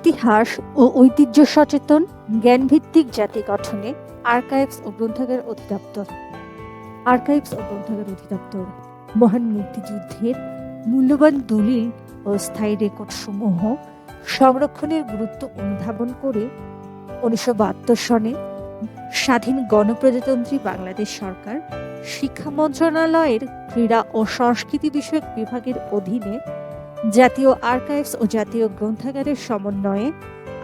ইতিহাস ও ঐতিহ্য সচেতন, জ্ঞানভিত্তিক জাতি গঠনে আর্কাইভস ও গ্রন্থাগার অধিদপ্তর। আর্কাইভস ও গ্রন্থাগার অধিদপ্তর, মহান মুক্তিযুদ্ধের মূল্যবান দলিল ও স্থায়ী রেকর্ড সমূহ সংরক্ষণের গুরুত্ব অনুধাবন করে উনিশশো বাহাত্তর সনে স্বাধীন গণপ্রজাতন্ত্রী বাংলাদেশ সরকার শিক্ষা মন্ত্রণালয়ের ক্রীড়া ও সংস্কৃতি বিষয়ক বিভাগের অধীনে জাতীয় আর্কাইভস ও জাতীয় গ্রন্থাগারের সমন্বয়ে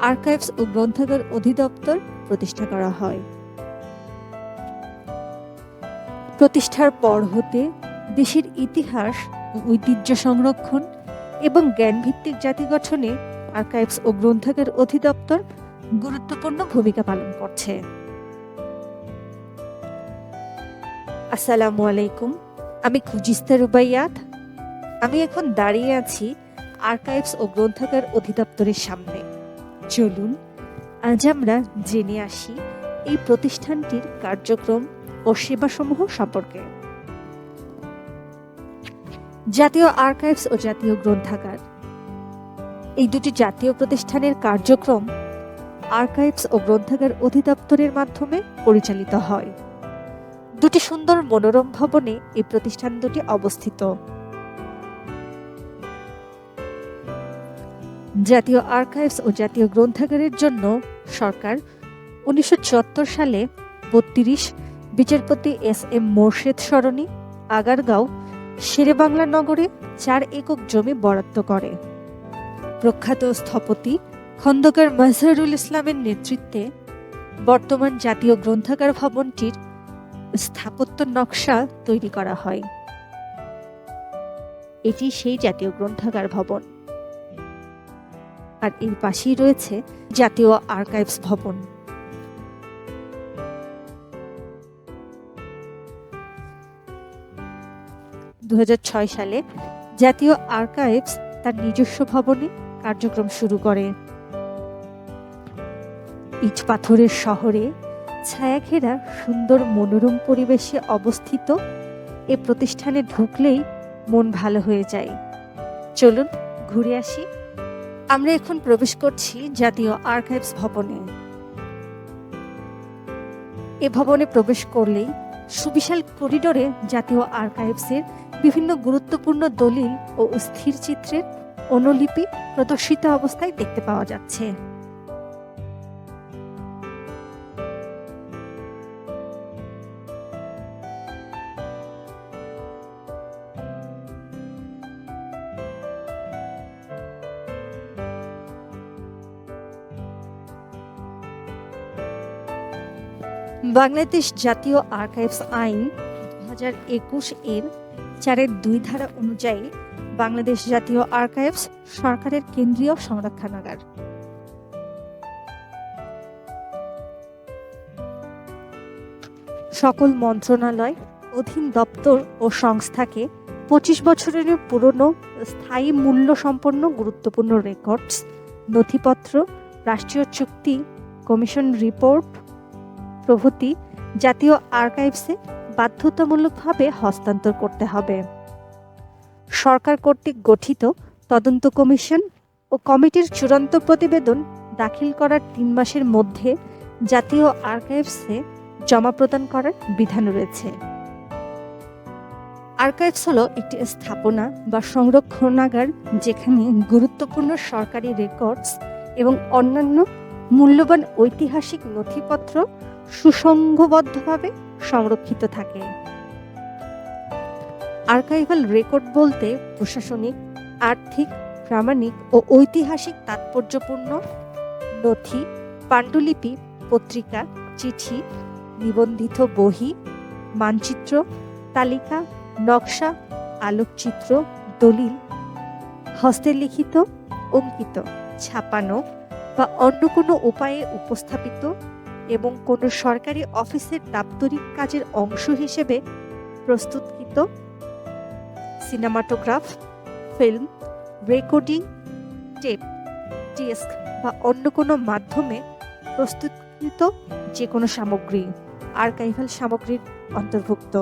আর্কাইভস ও গ্রন্থাগার অধিদপ্তর প্রতিষ্ঠা করা হয়। প্রতিষ্ঠার পর হতে দেশের ইতিহাস ও ঐতিহ্য সংরক্ষণ এবং জ্ঞানভিত্তিক জাতি গঠনে আর্কাইভস ও গ্রন্থাগার অধিদপ্তর গুরুত্বপূর্ণ ভূমিকা পালন করছে। আসসালামু আলাইকুম, আমি খুজিস্তা রুবাইয়াত আমি এখন দাঁড়িয়ে আছি আর্কাইভস ও গ্রন্থাগার অধিদপ্তরের সামনে। চলুন, আজ আমরা জেনে আসি এই প্রতিষ্ঠানটির কার্যক্রম ও সেবাসমূহ সম্পর্কে। জাতীয় আর্কাইভস ও জাতীয় গ্রন্থাগার। এই দুটি জাতীয় প্রতিষ্ঠানের কার্যক্রম আর্কাইভস ও গ্রন্থাগার অধিদপ্তরের মাধ্যমে পরিচালিত হয়। দুটি সুন্দর মনোরম ভবনে এই প্রতিষ্ঠান দুটি অবস্থিত। জাতীয় আর্কাইভস ও জাতীয় গ্রন্থাগারের জন্য সরকার উনিশশো চুয়াত্তর সালে বত্রিশ, বিচারপতি এস এম মোর্শেদ সরণি, আগারগাঁও, শেরেবাংলা নগরে চার একক জমি বরাদ্দ করে। প্রখ্যাত স্থপতি খন্দকার মজহারুল ইসলামের নেতৃত্বে বর্তমান জাতীয় গ্রন্থাগার ভবনটির স্থাপত্য নকশা তৈরি করা হয়। এটি সেই জাতীয় গ্রন্থাগার ভবন। আর এর পাশেই রয়েছে জাতীয় আর্কাইভস ভবন। দু সালে জাতীয় আর্কাইভস তার নিজস্ব ভবনে কার্যক্রম শুরু করে। ইট পাথরের শহরে ছায়াঘেরা সুন্দর মনোরম পরিবেশে অবস্থিত এ প্রতিষ্ঠানে ঢুকলেই মন ভালো হয়ে যায়। চলুন ঘুরে আসি আমরা এখন প্রবেশ করছি জাতীয় আর্কাইভস ভবনে। এ ভবনে প্রবেশ করলেই সুবিশাল করিডোরে জাতীয় আর্কাইভসের বিভিন্ন গুরুত্বপূর্ণ দলিল ও স্থির চিত্রের অনুলিপি প্রদর্শিত অবস্থায় দেখতে পাওয়া যাচ্ছে। বাংলাদেশ জাতীয় আর্কাইভস আইন দু হাজার একুশ এর চারের দুই ধারা অনুযায়ী বাংলাদেশ জাতীয় আর্কাইভস সরকারের কেন্দ্রীয় সংরক্ষণাগার। সকল মন্ত্রণালয়, অধীন দপ্তর ও সংস্থাকে পঁচিশ বছরের পুরনো স্থায়ী মূল্য সম্পন্ন গুরুত্বপূর্ণ রেকর্ডস নথিপত্র, রাষ্ট্রীয় চুক্তি কমিশন রিপোর্ট প্রভৃতি জাতীয় আর্কাইভসে বাধ্যতামূলকভাবে হস্তান্তর করতে হবে। সরকার কর্তৃক গঠিত তদন্ত কমিশন ও কমিটির চূড়ান্ত প্রতিবেদন দাখিল করার তিন মাসের মধ্যে জাতীয় আর্কাইভসে জমা প্রদান করার বিধান রয়েছে। আর্কাইভস হলো একটি স্থাপনা বা সংরক্ষণাগার যেখানে গুরুত্বপূর্ণ সরকারি রেকর্ডস এবং অন্যান্য মূল্যবান ঐতিহাসিক নথিপত্র সুসংঘবদ্ধভাবে সংরক্ষিত থাকে। আর্কাইভাল রেকর্ড বলতে প্রশাসনিক, আর্থিক, প্রামাণিক ও ঐতিহাসিক তাৎপর্যপূর্ণ নথি, পাণ্ডুলিপি, পত্রিকা, চিঠি, নিবন্ধিত বহি, মানচিত্র, তালিকা, নকশা, আলোকচিত্র, দলিল হস্তে লিখিত অঙ্কিত, ছাপানো বা অন্য কোনো উপায়ে উপস্থাপিত এবং কোনো সরকারি অফিসের দাপ্তরিক কাজের অংশ হিসেবে প্রস্তুতকৃত cinematograph, film, recording, tape, disc বা অন্য কোনো মাধ্যমে প্রস্তুতকৃত যে কোনো সামগ্রী, আর্কাইভাল সামগ্রীর অন্তর্ভুক্ত।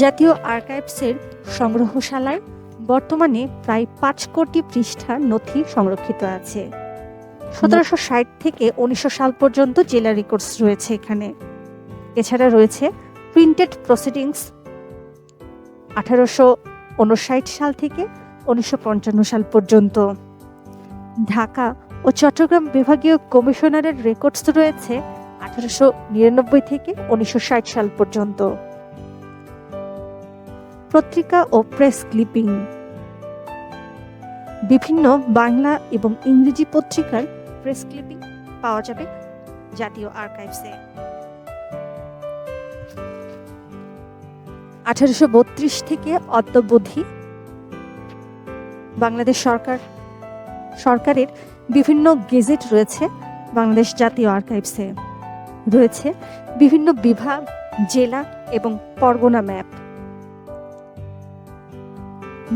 জাতীয় আর্কাইভসের সংগ্রহশালায় বর্তমানে প্রায় পাঁচ কোটি পৃষ্ঠা নথি সংরক্ষিত আছে। সতেরোশো ষাট থেকে উনিশশো সাল পর্যন্ত জেলা রেকর্ডস রয়েছে এখানে। এছাড়া রয়েছে প্রিন্টেড প্রসিডিংস আঠারোশো উনষাট সাল থেকে উনিশশো পঞ্চান্ন সাল পর্যন্ত। ঢাকা ও চট্টগ্রাম বিভাগীয় কমিশনারের রেকর্ডস রয়েছে আঠারোশো নিরানব্বই থেকে উনিশশো ষাট সাল পর্যন্ত। পত্রিকা ও প্রেস ক্লিপিং। বিভিন্ন বাংলা এবং ইংরেজি পত্রিকার প্রেস ক্লিপিং পাওয়া যাবে জাতীয় আর্কাইভসে। আঠারোশো বত্রিশ থেকে অদ্যবধি বাংলাদেশ সরকার, সরকারের বিভিন্ন গেজেট রয়েছে বাংলাদেশ জাতীয় আর্কাইভসে। রয়েছে বিভিন্ন বিভাগ, জেলা এবং পরগনা ম্যাপ।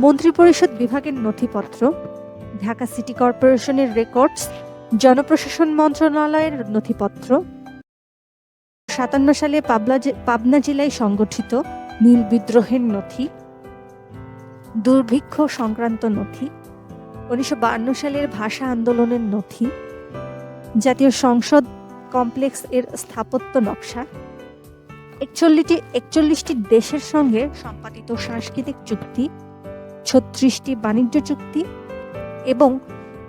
মন্ত্রিপরিষদ বিভাগের নথিপত্র, ঢাকা সিটি কর্পোরেশনের রেকর্ডস, জনপ্রশাসন মন্ত্রণালয়ের নথিপত্র, সাতান্ন সালে পাবলা পাবনা জেলায় সংগঠিত নীল বিদ্রোহের নথি, দুর্ভিক্ষ সংক্রান্ত নথি, উনিশশো বায়ান্ন সালের ভাষা আন্দোলনের নথি, জাতীয় সংসদ কমপ্লেক্স এর স্থাপত্য নকশা, একচল্লিশটি একচল্লিশটি দেশের সঙ্গে সম্পাদিত সাংস্কৃতিক চুক্তি ছত্রিশটি বাণিজ্য চুক্তি এবং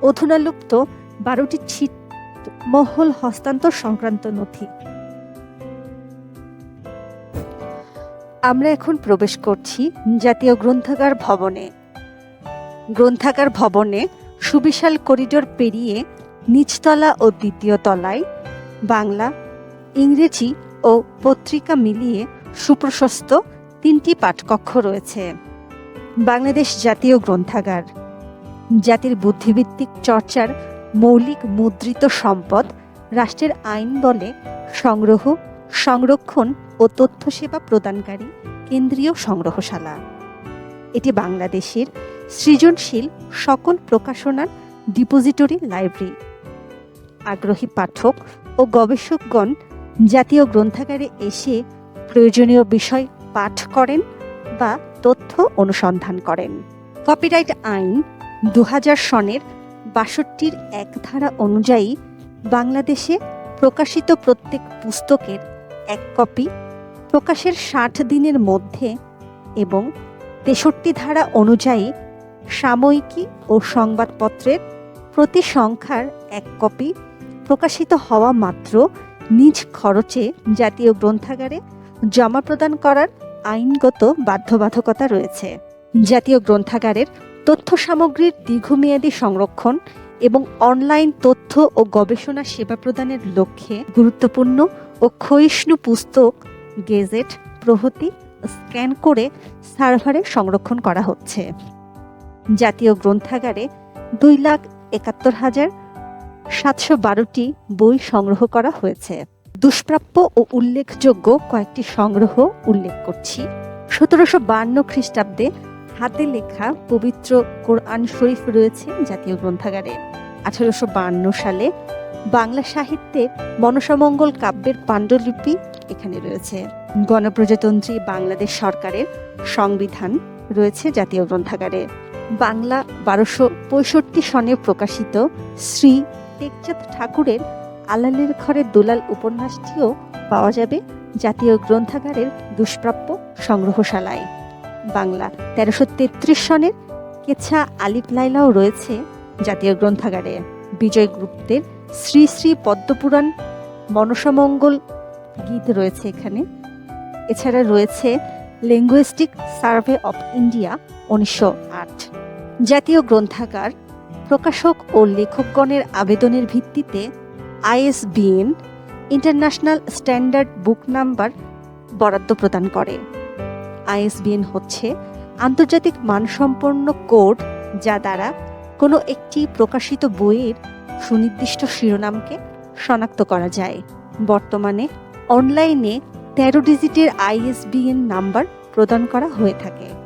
অধুনালুপ্ত বারোটি ছিটমহল হস্তান্তর সংক্রান্ত নথি। আমরা এখন প্রবেশ করছি জাতীয় গ্রন্থাগার ভবনে। গ্রন্থাগার ভবনে সুবিশাল করিডোর পেরিয়ে নিচতলা ও দ্বিতীয় তলায় বাংলা, ইংরেজি ও পত্রিকা মিলিয়ে সুপ্রশস্ত তিনটি পাঠকক্ষ রয়েছে। বাংলাদেশ জাতীয় গ্রন্থাগার। জাতির বুদ্ধিভিত্তিক চর্চার মৌলিক মুদ্রিত সম্পদ রাষ্ট্রের আইন বলে সংগ্রহ, সংরক্ষণ ও তথ্য সেবা প্রদানকারী কেন্দ্রীয় সংগ্রহশালা। এটি বাংলাদেশের সৃজনশীল সকল প্রকাশনার ডিপোজিটরি লাইব্রেরি। আগ্রহী পাঠক ও গবেষকগণ জাতীয় গ্রন্থাগারে এসে প্রয়োজনীয় বিষয় পাঠ করেন বা তথ্য অনুসন্ধান করেন। কপিরাইট আইন দু হাজার সনের বাষট্টির এক ধারা অনুযায়ী বাংলাদেশে প্রকাশিত প্রত্যেক পুস্তকের এক কপি প্রকাশের ষাট দিনের মধ্যে এবং তেষট্টি ধারা অনুযায়ী সাময়িকী ও সংবাদপত্রের প্রতি সংখ্যার এক কপি প্রকাশিত হওয়া মাত্র নিজ খরচে জাতীয় গ্রন্থাগারে জমা প্রদান করার আইনগত বাধ্যবাধকতা রয়েছে। জাতীয় গ্রন্থাগারের তথ্য সামগ্রীর দীর্ঘমেয়াদী সংরক্ষণ এবং অনলাইন তথ্য ও গবেষণা সেবা প্রদানের লক্ষ্যে গুরুত্বপূর্ণ ও ক্ষয়িষ্ণু পুস্তক, গেজেট প্রভৃতি স্ক্যান করে সার্ভারে সংরক্ষণ করা হচ্ছে। জাতীয় গ্রন্থাগারে দুই লাখ একাত্তর হাজার সাতশো বারোটি বই সংগ্রহ করা হয়েছে। দুষ্প্রাপ্য ও উল্লেখযোগ্য কয়েকটি সংগ্রহ উল্লেখ করছি। সতেরোশো বান্ন খ্রিস্টাব্দে হাতে লেখা পবিত্র কোরআন শরীফ রয়েছে জাতীয় গ্রন্থাগারে। আঠারোশো বান্ন সালে বাংলা সাহিত্যে মনসামঙ্গল কাব্যের পাণ্ডুলিপি এখানে রয়েছে। গণপ্রজাতন্ত্রী বাংলাদেশ সরকারের সংবিধান রয়েছে জাতীয় গ্রন্থাগারে। বাংলা বারোশো পঁয়ষট্টি সনে প্রকাশিত শ্রী টেকচাঁদ ঠাকুরের আলালের ঘরে দুলাল উপন্যাসটিও পাওয়া যাবে জাতীয় গ্রন্থাগারের দুষ্প্রাপ্য সংগ্রহশালায়। বাংলা তেরোশো তেত্রিশ সনের কেছা আলিপ লাইলাও রয়েছে জাতীয় গ্রন্থাগারে। বিজয় গুপ্তের শ্রী শ্রী পদ্মপুরাণ মনসামঙ্গল গীত রয়েছে এখানে। এছাড়া রয়েছে লিঙ্গুইস্টিক সার্ভে অফ ইন্ডিয়া উনিশশো আট। জাতীয় গ্রন্থাগার প্রকাশক ও লেখকগণের আবেদনের ভিত্তিতে ISBN international standard book number বরাদ্দ প্রদান করে। আইএসবিএন হচ্ছে আন্তর্জাতিক মানসম্পন্ন কোড যা দ্বারা কোনো একটি প্রকাশিত বইয়ের সুনির্দিষ্ট শিরোনামকে শনাক্ত করা যায়। বর্তমানে অনলাইনে তেরো ডিজিটের আইএসবিএন নাম্বার প্রদান করা হয়ে থাকে।